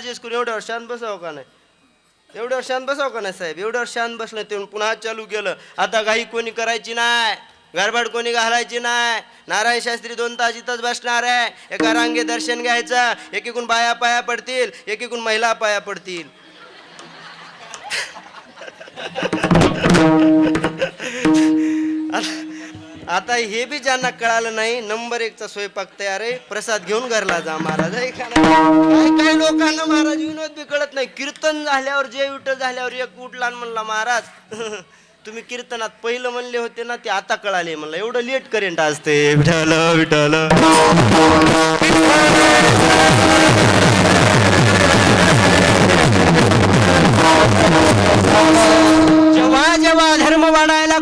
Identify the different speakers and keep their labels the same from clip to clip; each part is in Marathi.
Speaker 1: ऍडजस्ट करून एवढ्या शांत बसावं का नाही? एवढ्या शांत बसावं का नाही साहेब? एवढ्या शांत बसलं ते पुन्हा चालू केलं. आता घाई कोणी करायची नाही. गडबड कोणी घालायची नाही. नारायण शास्त्री दोन तास इथंच बसणार आहे. एका रांगे दर्शन घ्यायचं. एकीकून बाया पाया पडतील. एकीकून महिला पाया पडतील. आता- आता हे बी ज्यांना कळालं नाही नंबर एकचा स्वयंपाक तयार आहे. प्रसाद घेऊन घरला जा महाराज. आहे का नाही? काय काय लोकांना महाराज विनोद बी कळत नाही. कीर्तन झाल्यावर जे विठ्ठल झाल्यावर एक उठला म्हणला महाराज तुम्ही कीर्तनात पहिलं म्हणले होते ना ते आता कळाले. म्हणलं एवढं लेट करेंट असते विठाल विठाल जेव्हा जेव्हा धर्म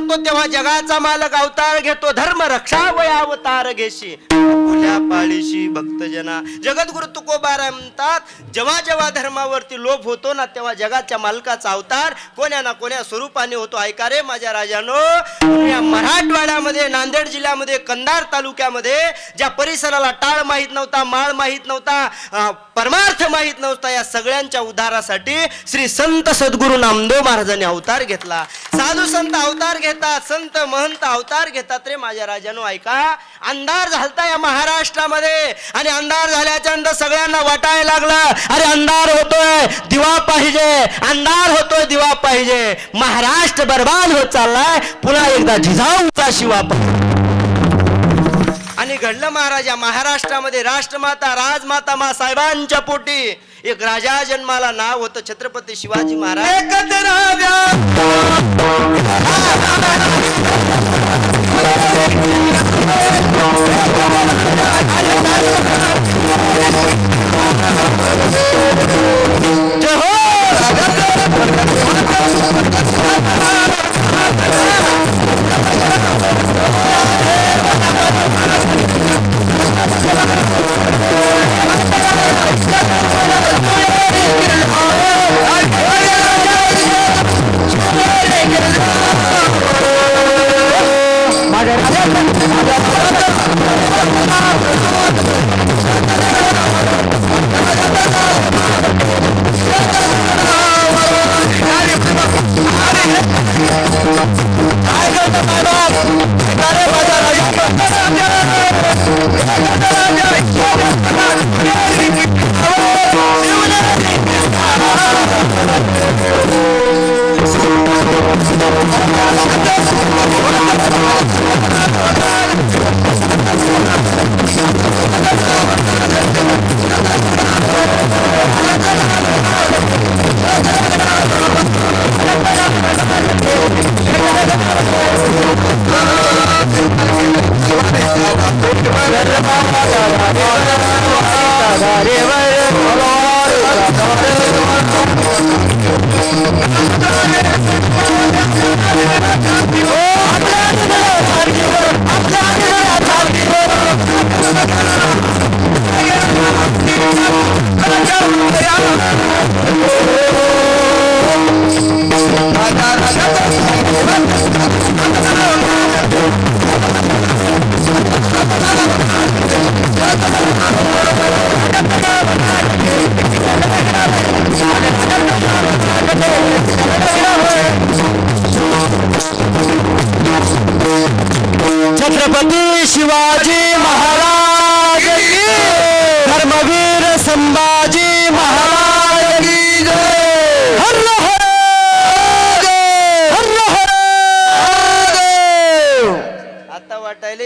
Speaker 1: वाढायला तेव्हा जगाचा मालक अवतार घेतो धर्म रक्षा वय अवतार घेशी. फुल्या पाळीशी भक्तजना. जगद्गुरु तुकोबारा म्हणतात जेव्हा जेव्हा धर्मावरती लोभ होतो ना तेव्हा जगाच्या मालकाचा अवतार कोण्या ना कोण्या स्वरूपाने होतो. ऐका रे माझ्या राजानो या मराठवाड्यामध्ये नांदेड जिल्ह्यामध्ये कंधार तालुक्यामध्ये ज्या परिसराला टाळ माहीत नव्हता माळ माहीत नव्हता परमार्थ माहीत नव्हता या सगळ्यांच्या उद्धारासाठी श्री संत सद्गुरू नामदेव महाराजांनी अवतार घेतला. साधू संत अवतार घेत घेता संत महंत अवतार घेतात रे माझ्या राजानो ऐका. अंधार झालता या महाराष्ट्रामध्ये. आणि अंधार झाल्याच्यानंतर सगळ्यांना वाटायला लागला अरे अंधार होतोय दिवा पाहिजे. अंधार होतोय दिवा पाहिजे. महाराष्ट्र बर्बाद होत चाललाय पुन्हा एकदा जिजाऊचा शिवा आणि घडलं महाराजा महाराष्ट्रामध्ये राष्ट्रमाता राजमाता मा साहेबांच्या पोटी. एक राजा जन्माला नाव होतं छत्रपती शिवाजी महाराज.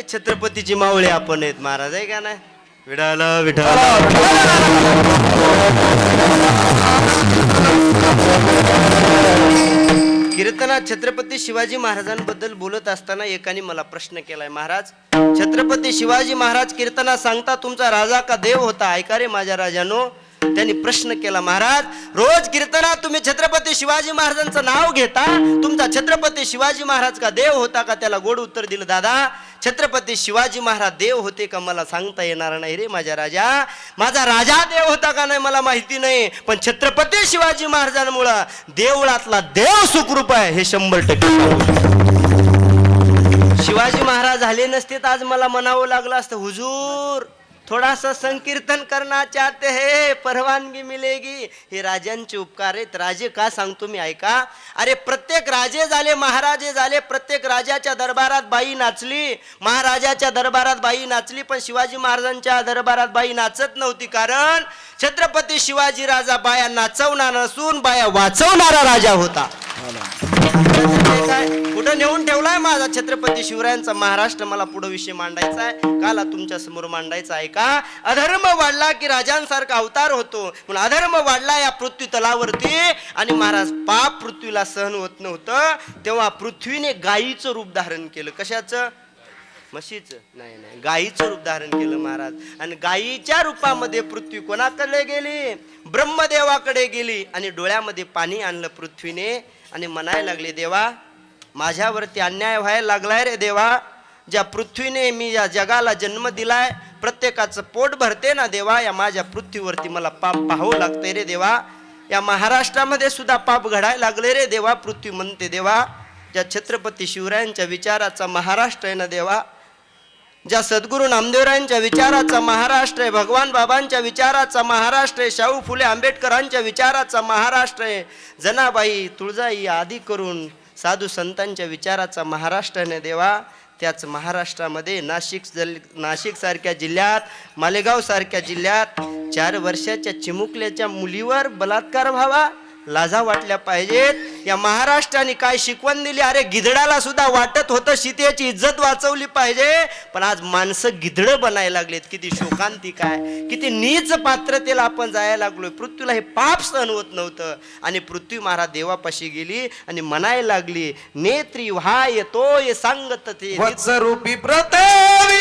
Speaker 1: छत्रपतीची मावळे आपण आहेत महाराज आहे का नाही? विडाला विठाला. कीर्तनात छत्रपती शिवाजी महाराजांबद्दल बोलत असताना एकाने मला प्रश्न केलाय महाराज. छत्रपती शिवाजी महाराज कीर्तना सांगता तुमचा राजा का देव होता? ऐका रे माझ्या राजानो. त्यांनी प्रश्न केला महाराज रोज कीर्तनात तुम्ही छत्रपती शिवाजी महाराजांचं नाव घेता? तुमचा छत्रपती शिवाजी महाराज का देव होता का? त्याला गोड उत्तर दिलं दादा छत्रपती शिवाजी महाराज देव होते का मला सांगता येणार नाही रे माझ्या राजा? माझा राजा देव होता का नाही मला माहिती नाही पण छत्रपती शिवाजी महाराजांमुळं देवळातला देव सुखरूप आहे हे शंभर टक्के शिवाजी महाराज झाले नसते तर आज मला म्हणावं लागलं असतं हुजूर थोड़ा सा संकीर्तन करना चाहते हैं परवानगी मिलेगी। हे राजांचे उपकार आहेत. राजे का सांगतो मी ऐका. अरे प्रत्येक राजे झाले महाराजे झाले प्रत्येक राजाच्या दरबारात बाई नाचली. महाराजाच्या दरबारात बाई नाचली पण शिवाजी महाराजांच्या दरबारात बाई नाचत नव्हती. कारण छत्रपती शिवाजी राजा बाया नाचवणार नसून बाया वाचवणारा राजा होता. कुठं नेऊन ठेवलाय माझा छत्रपती शिवरायांचा महाराष्ट्र? मला पुढे विषय मांडायचा आहे. काला तुमच्यासमोर मांडायचा आहे. का? अधर्म वाढला की राजांसारखा अवतार होतो. म्हणून अधर्म वाढला या पृथ्वी तलावरती आणि महाराज पाप पृथ्वीला सहन होत नव्हतं तेव्हा पृथ्वीने गायीचं रूप धारण केलं. कशाचं? म्हशीचं. नाही नाही. गायीचं रूप धारण केलं महाराज. आणि गायीच्या रूपामध्ये पृथ्वी कोणाकडे गेली? ब्रह्मदेवाकडे गेली आणि डोळ्यामध्ये पाणी आणलं पृथ्वीने आणि म्हणायला लागले देवा माझ्यावरती अन्याय व्हायला लागलाय रे देवा. ज्या पृथ्वीने मी या जगाला जन्म दिलाय प्रत्येकाचं पोट भरते ना देवा या माझ्या पृथ्वीवरती मला पाप पाहावं लागते रे देवा. या महाराष्ट्रामध्ये सुद्धा पाप घडायला लागले रे देवा पृथ्वी म्हणते देवा. ज्या छत्रपती शिवरायांच्या विचाराचा महाराष्ट्र आहे ना देवा. ज्या सद्गुरू नामदेवरायांच्या विचाराचा महाराष्ट्र आहे भगवान बाबांच्या विचाराचा महाराष्ट्र आहे शाहू फुले आंबेडकरांच्या विचाराचा महाराष्ट्र आहे. जनाबाई तुळजाई आदी करून साधू संतांच्या विचाराचा महाराष्ट्र आहे देवा. त्याच महाराष्ट्रामध्ये नाशिक जल नाशिकसारख्या जिल्ह्यात मालेगावसारख्या जिल्ह्यात चार वर्षाच्या चिमुकल्याच्या मुलीवर बलात्कार व्हावा. लाजा वाटल्या पाहिजेत. या महाराष्ट्राने काय शिकवण दिली? अरे गिधडाला सुद्धा वाटत होतं सीतेची इज्जत वाचवली पाहिजे. पण आज माणसं गिधडं बनायला लागलेत. किती शोकांतिक आहे किती नीच पात्रतेला आपण जायला लागलोय. पृथ्वीला हे पाप सहन होत नव्हतं. आणि पृथ्वी महाराज देवापाशी गेली आणि म्हणायला लागली नेत्री व्हाय तोय सांगत ते.
Speaker 2: वत्सरूपी प्रतावी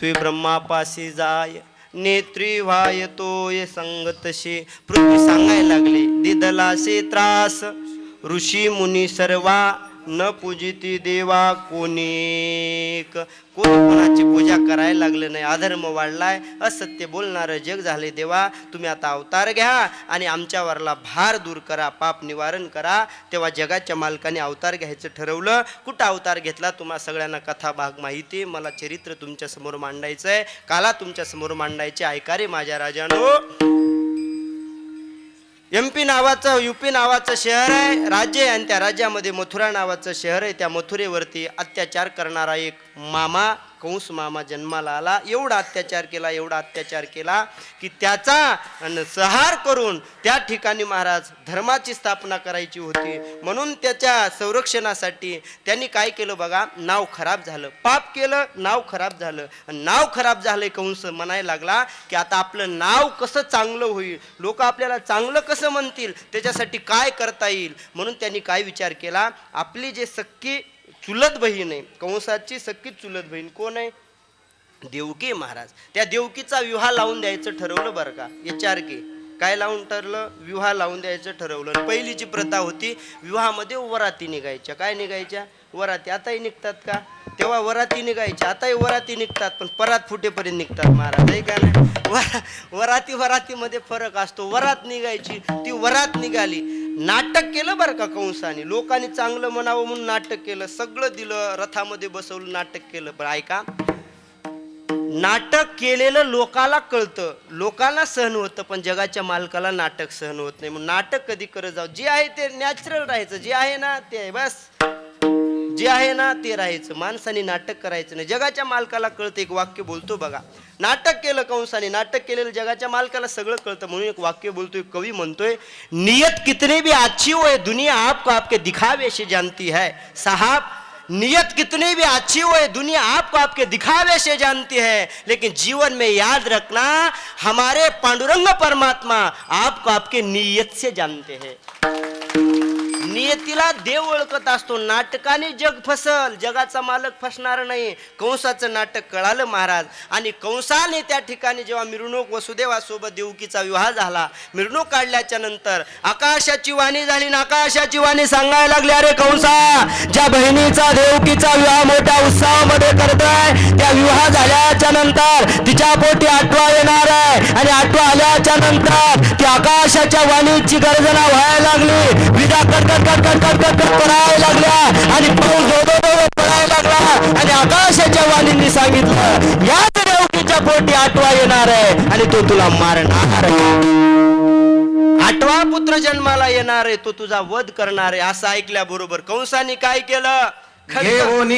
Speaker 1: पृथ्वी ब्रह्मापाशी जाय. नेत्री व्हाय तोय संगतशी. पृथ्वी सांगायला लागली दिदलासे त्रास. ऋषी मुनी सर्वा न पूजिती देवा कोणीक कोण कोणाची पूजा करायला लागलं नाही? अधर्म वाढलाय असत्य बोलणारं जग झाले देवा तुम्ही आता अवतार घ्या आणि आमच्यावरला भार दूर करा पाप निवारण करा. तेव्हा जगाच्या मालकाने अवतार घ्यायचं ठरवलं. कुठं अवतार घेतला? तुम्हा सगळ्यांना कथा भाग माहिती मला चरित्र तुमच्यासमोर मांडायचं आहे काला तुमच्यासमोर मांडायचे. ऐका रे माझ्या राजानो. एम पी नावाचं युपी नावाचं शहर आहे राज्य आहे आणि त्या राज्यामध्ये मथुरा नावाचं शहर आहे. त्या मथुरेवरती अत्याचार करणारा एक मामा कंस मामा जन्माला आला एवढा अत्याचार केला एवढा अत्याचार केला की त्याचा अन संहार करून त्या ठिकाणी महाराज धर्माची स्थापना करायची होती. म्हणून त्याच्या संरक्षणासाठी त्यांनी काय केलं बघा नाव खराब झालं. पाप केलं नाव खराब झालं. आणि नाव खराब झालंय कंस म्हणायला लागला की आता आपलं नाव कसं चांगलं होईल? लोक आपल्याला चांगलं कसं म्हणतील? त्याच्यासाठी काय करता येईल? म्हणून त्यांनी काय विचार केला आपली जे सक्की चुलत बहीण आहे. कंसाची सक्की चुलत बहीण कोण आहे? देवकी महाराज. त्या देवकीचा विवाह लावून द्यायचं ठरवलं बरं का? विचार की. काय लावून ठरलं? विवाह लावून द्यायचं ठरवलं. पहिलीची प्रथा होती विवाहामध्ये वराती निघायच्या. काय निघायच्या? वराती. आताही निघतात का? तेव्हा वराती निघायच्या. आताही वराती निघतात पण परात फुटेपर्यंत निघतात महाराज. आहे का नाही? वरा वराती वरातीमध्ये फरक असतो. वरात निघायची ती वरात निघाली. नाटक केलं बरं का कंसाने. लोकांनी चांगलं म्हणावं म्हणून नाटक केलं. सगळं दिलं रथामध्ये बसवलं नाटक केलं. पण ऐका नाटक केलेलं लोकाला कळतं. लोकांना सहन होतं पण जगाच्या मालकाला नाटक सहन होत नाही. मग नाटक कधी करत जाऊ? जे आहे ते नॅचरल राहायचं. जे आहे ना ते आहे बस. जे आहे ना ते राहायचं. माणसाने नाटक करायचं नाही. जगाच्या मालकाला कळतं. एक वाक्य बोलतो बघा. नाटक केलं कंसाने. नाटक केलेलं जगाच्या मालकाला सगळं कळतं. म्हणून एक वाक्य बोलतोय कवी म्हणतोय नियत कितने भी अच्छी हो दुनिया आपको आपके दिखावे से जानती है। साहब नियत कितनी भी अच्छी हो दुनिया आपको आपके दिखावे से जानती है। लेकिन जीवन में याद रखना, हमारे पांडुरंग परमात्मा आपको आपके नियत से जानते हैं। नियतीला देव ओळखत असतो. नाटकाने जग फसल जगाचा मालक फसणार नाही. कंसाचं नाटक कळालं महाराज. आणि कंसाने त्या ठिकाणी जेव्हा मिरवणूक वसुदेवासोबत देवकीचा विवाह झाला मिरवणूक काढल्याच्या नंतर आकाशाची वाणी झाली ना आकाशाची वाणी सांगायला लागली अरे कंसा ज्या बहिणीचा देवकीचा विवाह मोठ्या उत्साहामध्ये करतोय त्या विवाह झाल्याच्यानंतर तिच्या पोटी आठवा येणार आहे. आणि आठवा आल्याच्यानंतर ती आकाशाच्या वाणीची गर्जना व्हायला लागली. विदा करता कटकट कटकट कट करायला लागल्या आणि पाऊस धो पडायला लागला आणि आकाशाच्या वाणींनी सांगितलं या देवकीच्या पोटी आठवा येणार आहे आणि तो तुला मारणार आठवा पुत्र जन्माला येणार आहे तो तुझा वध करणार आहे असं ऐकल्याबरोबर कंसाने काय केलं खडक-
Speaker 2: घेऊन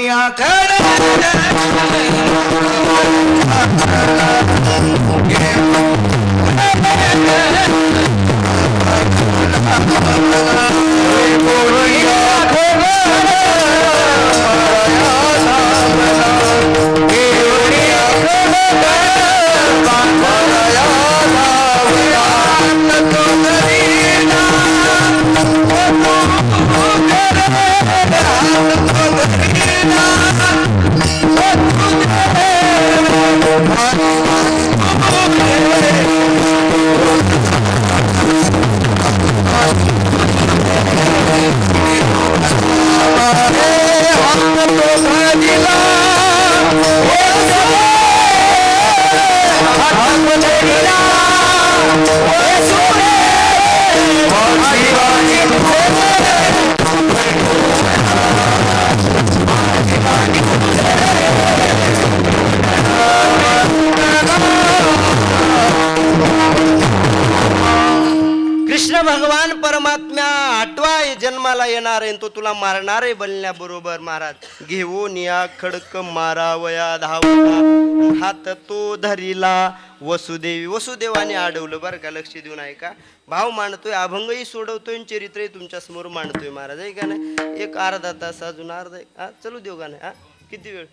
Speaker 1: तो तुला मारणार आहे बनल्याबरोबर महाराज. घेऊन या खडक मारावया धावला हात तो धरिला. वसुदेवी वसुदेवाने अडवलं बरं का लक्ष देऊन आहे का भाव मांडतोय अभंगही सोडवतोय चरित्रही तुमच्यासमोर मांडतोय महाराज. आहे का नाही? एक अर्धा तास अजून अर्धा हा चलू देऊ का नाही? हा किती वेळ?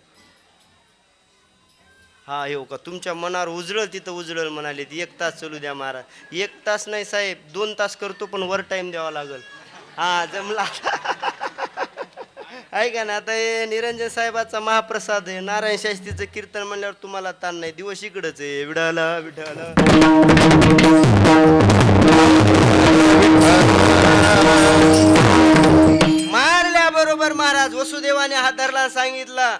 Speaker 1: हा येऊ हो का तुमच्या मनावर उजळल तिथं उजळल म्हणाले एक तास चालू द्या महाराज. एक तास नाही साहेब दोन तास करतो पण वर टाईम द्यावा लागल. हा जमला. ऐका ना आता हे निरंजन साहेबाचा महाप्रसाद आहे. नारायण शास्त्रीचं कीर्तन म्हणल्यावर तुम्हाला ताण नाही. दिवस इकडच आहे. विडाला मारल्या मारल्याबरोबर महाराज वसुदेवाने हात धरला सांगितला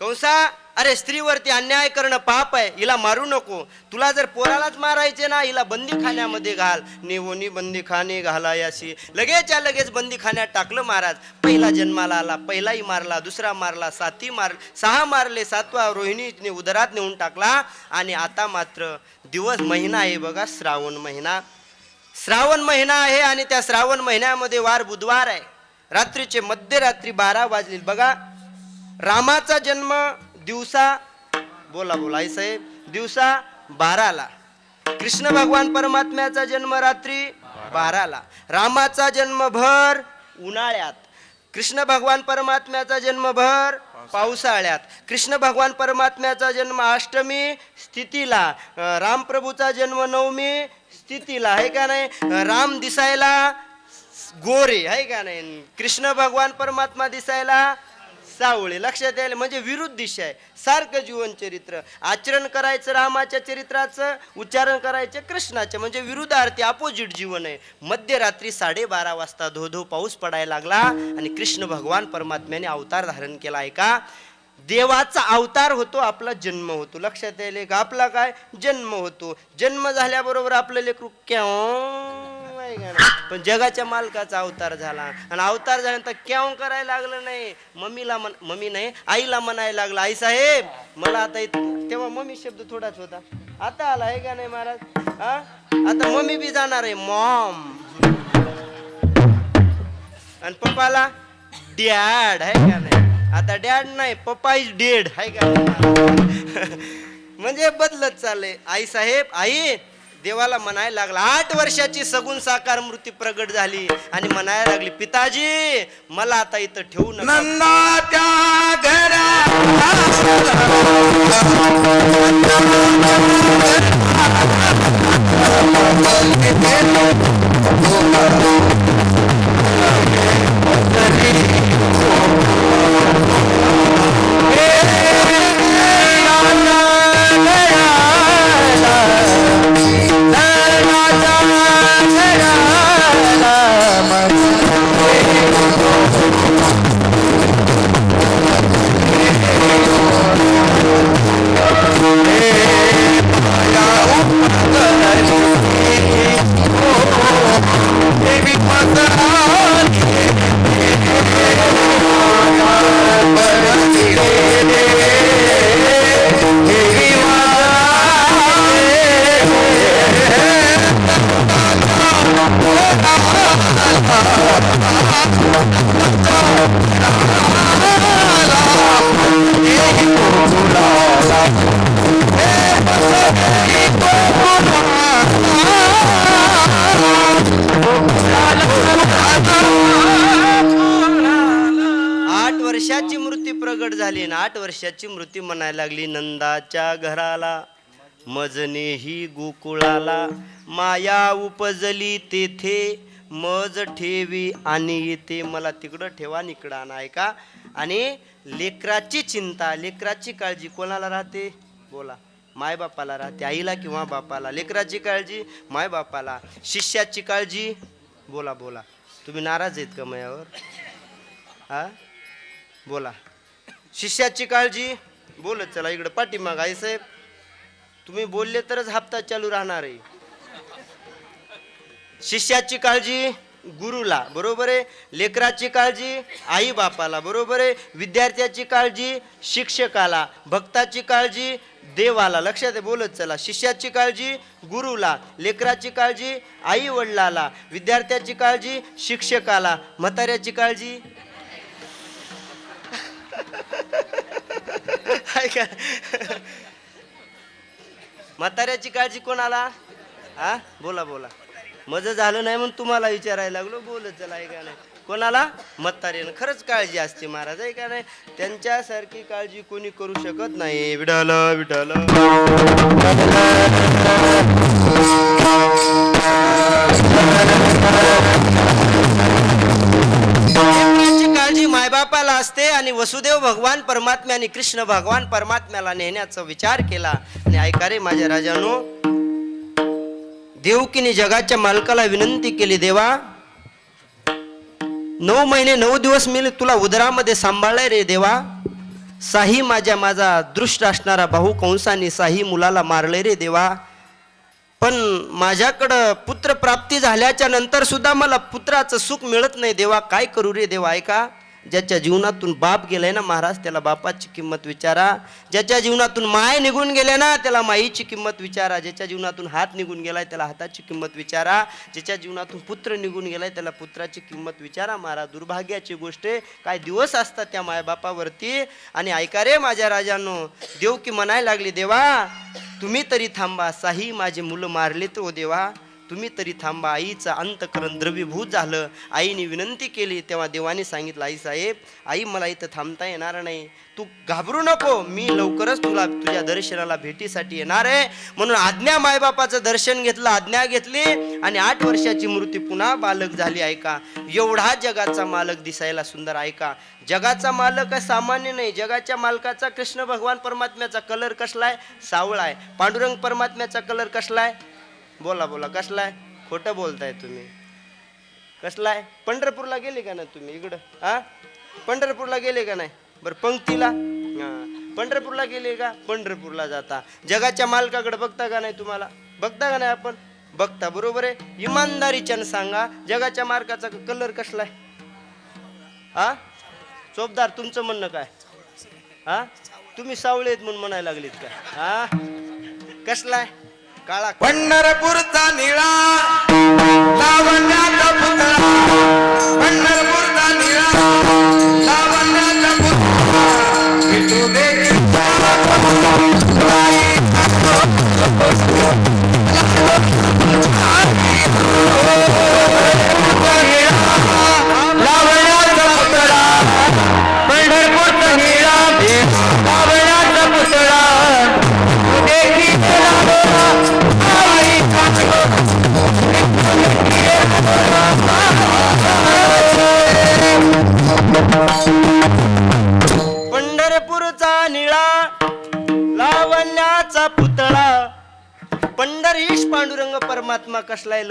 Speaker 1: कंसा अरे स्त्रीवरती अन्याय करणं पाप आहे हिला मारू नको. तुला जर पोरालाच मारायचे ना हिला बंदीखान्यामध्ये घाल. निवोनी बंदीखाने घालायाशी. लगेचच्या लगेच बंदीखान्यात टाकलं महाराज. पहिला जन्माला आला पहिलाही मारला दुसरा मारला साती मार सहा मारले सातवा रोहिणीने उदरात नेऊन टाकला. आणि आता मात्र दिवस महिना आहे बघा श्रावण महिना. श्रावण महिना आहे आणि त्या श्रावण महिन्यामध्ये वार बुधवार आहे. रात्रीचे मध्यरात्री बारा वाजले. बघा रामाचा जन्म दिवसा बोला बोला आई साहेब दिवसा बाराला. कृष्ण भगवान परमात्म्याचा जन्म रात्री बाराला. रामाचा जन्म भर उन्हाळ्यात. कृष्ण भगवान परमात्म्याचा जन्म भर पावसाळ्यात. कृष्ण भगवान परमात्म्याचा जन्म अष्टमी स्थितीला. रामप्रभूचा जन्म नवमी स्थितीला. आहे का नाही? राम दिसायला गोरे. आहे का नाही? कृष्ण भगवान परमात्मा दिसायला सावळे. लक्षात यायला म्हणजे विरुद्ध दिशा आहे. सारखं जीवन चरित्र. आचरण करायचं रामाच्या चरित्राचं उच्चारण करायचं कृष्णाचं. म्हणजे विरुद्धार्थी अपोजिट जीवन आहे. मध्यरात्री साडेबारा वाजता धो धो पाऊस पडायला लागला आणि कृष्ण भगवान परमात्म्याने अवतार धारण केला. आहे का? देवाचा अवतार होतो आपला जन्म होतो. लक्षात यायले का आपला काय? जन्म होतो. जन्म झाल्याबरोबर आपलं लेकरू क्याव? नाही? पण जगाच्या मालकाचा अवतार झाला. आणि अवतार झाल्यानंतर क्याव करायला लागलं नाही. मम्मीला म्हण मम्मी नाही आईला म्हणायला लागला आई साहेब मला आता तेव्हा मम्मी शब्द थोडाच होता. आता आला आहे का नाही महाराज? हा आता मम्मी बी जाणार आहे मॉम. आणि पप्पाला डॅड आहे का नाही? आता डॅड नाही पप्पा इज डेड आहे का नाही? म्हणजे बदलत चालले आई साहेब आई देवाला म्हणायला लागला आठ वर्षाची सगुण साकार मूर्ती प्रगट झाली आणि म्हणायला लागली पिताजी मला आता इथं ठेवू नका. वर्षाची मृत्यू प्रगट झाली आणि आठ वर्षाची मृत्यू म्हणायला लागली नंदाच्या घराला. मजने ही गोकुळाला. माया उपजली तेथे. मज ठेवी आणि ते मला तिकडं ठेवा निकडं आणा ऐका? आणि लेकराची चिंता लेकराची काळजी कोणाला राहते? बोला. मायबापाला राहते आईला किंवा बापाला? लेकराची काळजी मायबापाला शिष्याची काळजी? बोला बोला. तुम्ही नाराज आहेत का मयावर? हा बोला. शिष्याची काळजी? बोलत चला इकडं पाठीमाग आई साहेब. तुम्ही बोलले तरच हप्ता चालू राहणार आहे. शिष्याची काळजी गुरुला बरोबर? आहे लेकराची काळजी आई बापाला बरोबर? आहे विद्यार्थ्याची काळजी शिक्षकाला भक्ताची काळजी देवाला. लक्षात आहे बोलत चला. शिष्याची काळजी गुरुला लेकराची काळजी आई वडिलाला विद्यार्थ्याची काळजी शिक्षकाला. म्हाताऱ्याची काळजी? ऐका. म्हाताऱ्याची काळजी कोणाला? हा बोला बोला. मजा झालं नाही म्हणून तुम्हाला विचारायला लागलो बोलत चला ऐका नाही. कोणाला? म्हाताऱ्यानं खरंच काळजी असते महाराज आहे का नाही. त्यांच्यासारखी काळजी कोणी करू शकत नाही. विडाल विडाल काळजी मायबापाला असते आणि वसुदेव भगवान परमात्म्याने कृष्ण भगवान परमात्म्याला नेण्याचा विचार केला. आणि ऐका रे माझ्या राजानो देवकीने जगाच्या मालकाला विनंती केली देवा नऊ महिने नऊ दिवस मी तुला उदरामध्ये सांभाळलंय रे देवा. साही माझ्या माझा दृष्ट असणारा भाऊ कंसाने साही मुलाला मारले रे देवा. पण माझ्याकडं पुत्र प्राप्ती झाल्याच्यानंतर सुद्धा मला पुत्राचं सुख मिळत नाही देवा. काय करू रे देवा ऐका. ज्याच्या जीवनातून बाप गेलाय ना महाराज त्याला बापाची किंमत विचारा. ज्याच्या जीवनातून माय निघून गेले ना त्याला माईची किंमत विचारा. ज्याच्या जीवनातून हात निघून गेलाय त्याला हाताची किंमत विचारा. ज्याच्या जीवनातून पुत्र निघून गेलाय त्याला पुत्राची किंमत विचारा. महाराज दुर्भाग्याची गोष्ट काय दिवस असतात त्या मायबापावरती आणि ऐका रे माझ्या राजांनो देव की म्हणायला लागली देवा तुम्ही तरी थांबा. साही माझे मुलं मारले तो देवा. तुम्ही तरी थांबा. आईचं अंतकरण द्रवीभूत झालं. आईने विनंती केली. तेव्हा देवाने सांगितलं आई साहेब आई मला इथं थांबता येणार नाही. तू घाबरू नको. मी लवकरच तुला तुझ्या दर्शनाला भेटीसाठी येणार आहे. म्हणून आज्ञा मायबापाचं दर्शन घेतलं आज्ञा घेतली. आणि आठ वर्षाची मूर्ती पुन्हा बालक झाली ऐका. एवढा जगाचा मालक दिसायला सुंदर ऐका. जगाचा मालक आहे सामान्य नाही. जगाच्या मालकाचा कृष्ण भगवान परमात्म्याचा कलर कसला आहे सावळा आहे. पांडुरंग परमात्म्याचा कलर कसला आहे बोला बोला. कसला आहे? खोटं बोलताय तुम्ही. कसलाय पंढरपूरला गेले का नाही तुम्ही इकडं? हा? पंढरपूरला गेले का नाही? बरं पंक्तीला? पंढरपूरला गेले का? पंढरपूरला जाता. जगाच्या मालकाकडे बघता का नाही तुम्हाला? बघता का नाही आपण? बघता बरोबर आहे? इमानदारीच्यानं सांगा. जगाच्या मार्काचा कलर कसला आहे? हा? चोपदार तुमचं म्हणणं काय? हा? तुम्ही सावळे आहेत म्हणून म्हणायला लागलीत का? हा?
Speaker 2: कसला आहे? ಪಣ್ಣರಪುರತ ನೀಳಾ ಲಾವಣ್ಯ ಪುತ್ರ ಪಣ್ಣರಪುರತ ನೀಳಾ ಲಾವಣ್ಯ ಪುತ್ರ
Speaker 1: ಬಿಟ್ಟು ದೇವಿ ಬಾಯಿ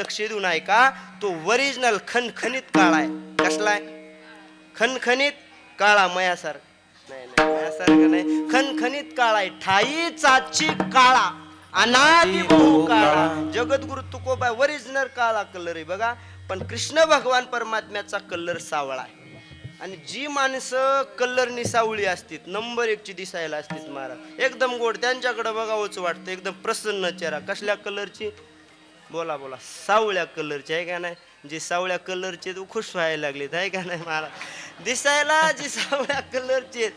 Speaker 1: लक्ष देऊन आहे का? तो ओरिजिनल खणखणीत काळा आहे. कसलाय खणखणीत काळा मयासारखा नाही नाही मयासारखं नाही? काळा आहे. ठाई चाची काळा. अनादि बहु काळा. जगद्गुरु तुकोबा ओरिजिनल काळा कलर आहे बघा. पण कृष्ण भगवान परमात्म्याचा कलर सावळा आहे. आणि जी माणसं कलरनी सावळी असतील नंबर एकची दिसायला असतील महाराज. एकदम गोड. त्यांच्याकडे बघावंच वाटतं. एकदम प्रसन्न चेहरा. कसल्या कलरची बोला बोला. सावळ्या कलरचे आहे का नाही? जे सावळ्या कलरचे तू खुश व्हायला लागलेत आहे का नाही मला दिसायला जे सावळ्या कलरचे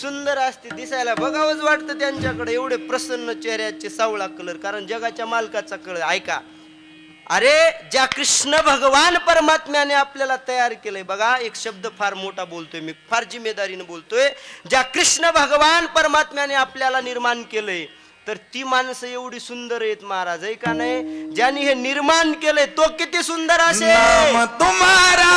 Speaker 1: सुंदर असते दिसायला बघावंच वाटतं त्यांच्याकडे. एवढे प्रसन्न चेहऱ्याचे सावळा कलर कारण जगाच्या मालकाचा कलर. ऐका. अरे ज्या कृष्ण भगवान परमात्म्याने आपल्याला तयार केलंय बघा एक शब्द फार मोठा बोलतोय मी फार जिम्मेदारीने बोलतोय. ज्या कृष्ण भगवान परमात्म्याने आपल्याला निर्माण केलंय तर ती माणसं एवढी सुंदर आहेत महाराज आहे का नाही? ज्यांनी हे निर्माण केलंय तो किती सुंदर असेल? तुम्हाला